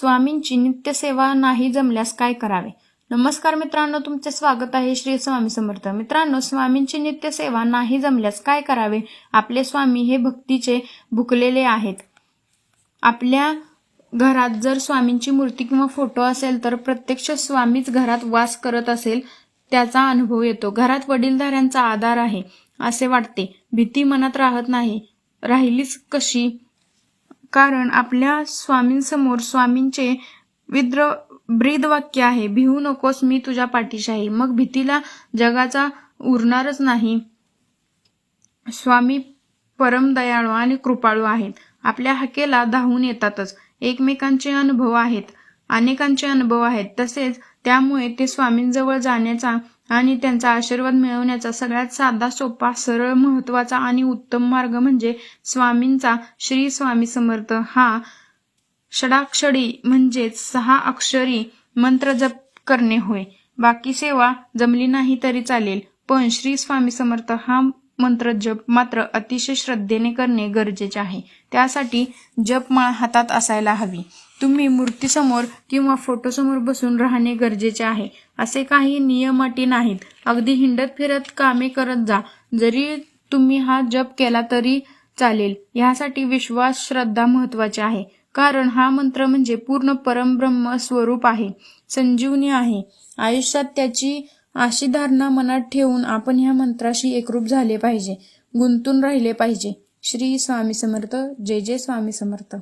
स्वामींची नित्यसेवा नाही जमल्यास काय करावे? नमस्कार मित्रांनो तुमचे स्वागत आहे श्री स्वामी समर्थ. मित्रांनो स्वामींची नित्यसेवा नाही जमल्यास काय करावे? आपले स्वामी हे भक्तीचे भुकलेले आहेत. आपल्या घरात जर स्वामींची मूर्ती किंवा फोटो असेल तर प्रत्यक्ष स्वामीच घरात वास करत असेल त्याचा अनुभव येतो. घरात वडीलधाऱ्यांचा आधार आहे असे वाटते. भीती मनात राहत नाही. राहिलीच कशी? कारण आपल्या स्वामींसमोर स्वामींचे विद्र ब्रीद वाक्य आहे भिवू नकोस मी तुझ्या पाठीशी आहे. मग भीतीला जगाचा उरणारच नाही. स्वामी परम दयाळू आणि कृपाळू आहेत. आपल्या हाकेला धावून येतातच. एकमेकांचे अनुभव आहेत. अनेकांचे अनुभव आहेत. तसेच त्यामुळे ते स्वामींजवळ जाण्याचा आणि त्यांचा आशीर्वाद मिळवण्याचा सगळ्यात साधा सोपा सरळ महत्त्वाचा आणि उत्तम मार्ग म्हणजे स्वामींचा श्री स्वामी समर्थ. हा षडाक्षरी म्हणजेच सहा अक्षरी मंत्र जप करणे होय. बाकी सेवा जमली नाही तरी चालेल पण श्री स्वामी समर्थ हा मंत्र जप मात्र अतिशय श्रद्धेने करणे गरजेचे आहे. त्यासाठी जपमाळ हातात असायला हवी. तुम्ही मूर्तीसमोर किंवा फोटोसमोर बसून राहणे गरजेचे आहे. असे काही नियम अटी नाहीत. अगदी हिंडत फिरत कामे करत जा. जरी तुम्ही हा जप केला तरी चालेल. यासाठी विश्वास श्रद्धा महत्वाची आहे. कारण हा मंत्र म्हणजे पूर्ण परमब्रह्म स्वरूप आहे. संजीवनी आहे. आयुष्यात त्याची अशी धारणा मनात ठेवून आपण ह्या मंत्राशी एकरूप झाले पाहिजे. गुंतून राहिले पाहिजे. श्री स्वामी समर्थ. जय जय स्वामी समर्थ.